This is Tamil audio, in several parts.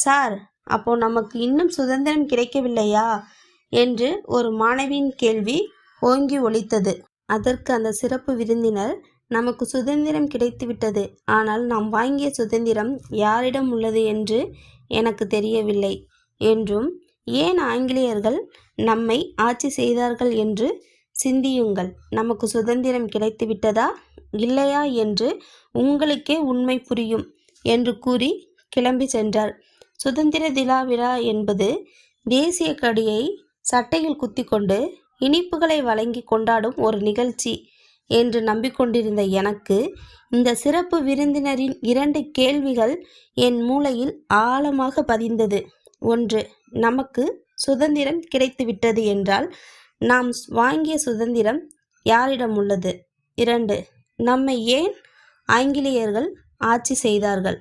சார் அப்போ நமக்கு இன்னும் சுதந்திரம் கிடைக்கவில்லையா? என்று ஒரு மாணவியின் கேள்வி ஓங்கி ஒலித்தது. அதற்கு அந்த சிறப்பு விருந்தினர் நமக்கு சுதந்திரம் கிடைத்துவிட்டது. ஆனால் நாம் வாங்கிய சுதந்திரம் யாரிடம் உள்ளது என்று எனக்கு தெரியவில்லை என்றும் ஏன் ஆங்கிலேயர்கள் நம்மை ஆட்சி செய்தார்கள் என்று சிந்தியுங்கள். நமக்கு சுதந்திரம் கிடைத்துவிட்டதா? இல்லையா? என்று உங்களுக்கே உண்மை புரியும் என்று கூறி கிளம்பி சென்றார். சுதந்திர தினா விழா என்பது தேசிய கடியை சட்டையில் குத்திக்கொண்டு இனிப்புகளை வழங்கி கொண்டாடும் ஒரு நிகழ்ச்சி என்று நம்பிக்கொண்டிருந்த எனக்கு இந்த சிறப்பு விருந்தினரின் இரண்டு கேள்விகள் என் மூளையில் ஆழமாக பதிந்தது. ஒன்று நமக்கு சுதந்திரம் கிடைத்துவிட்டது என்றால் நாம் வாங்கிய சுதந்திரம் யாரிடம் உள்ளது? இரண்டு நம்மை ஏன் ஆங்கிலேயர்கள் ஆட்சி செய்தார்கள்?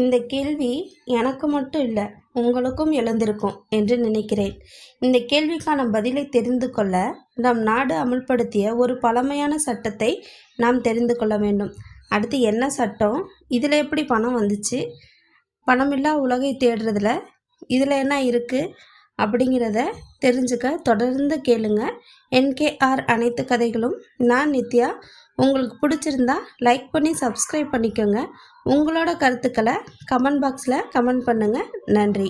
இந்த கேள்வி எனக்கு மட்டும் இல்லை உங்களுக்கும் எழுந்திருக்கும் என்று நினைக்கிறேன். இந்த கேள்விக்கான பதிலை தெரிந்து கொள்ள நம் நாடு அமுல்படுத்திய ஒரு பழமையான சட்டத்தை நாம் தெரிந்து கொள்ள வேண்டும். அடுத்து என்ன சட்டம்? இதில் எப்படி பணம் வந்துச்சு? பணமில்லா உலகை தேடுறதுல இதில் என்ன இருக்குது அப்படிங்கிறத தெரிஞ்சுக்க தொடர்ந்து கேளுங்க. என்கேஆர் அனைத்து கதைகளும் நான் நித்யா உங்களுக்கு பிடிச்சிருந்தா லைக் பண்ணி சப்ஸ்கிரைப் பண்ணிக்கோங்க. உங்களோட கருத்துக்களை கமெண்ட் பாக்ஸில் கமெண்ட் பண்ணுங்கள் நன்றி.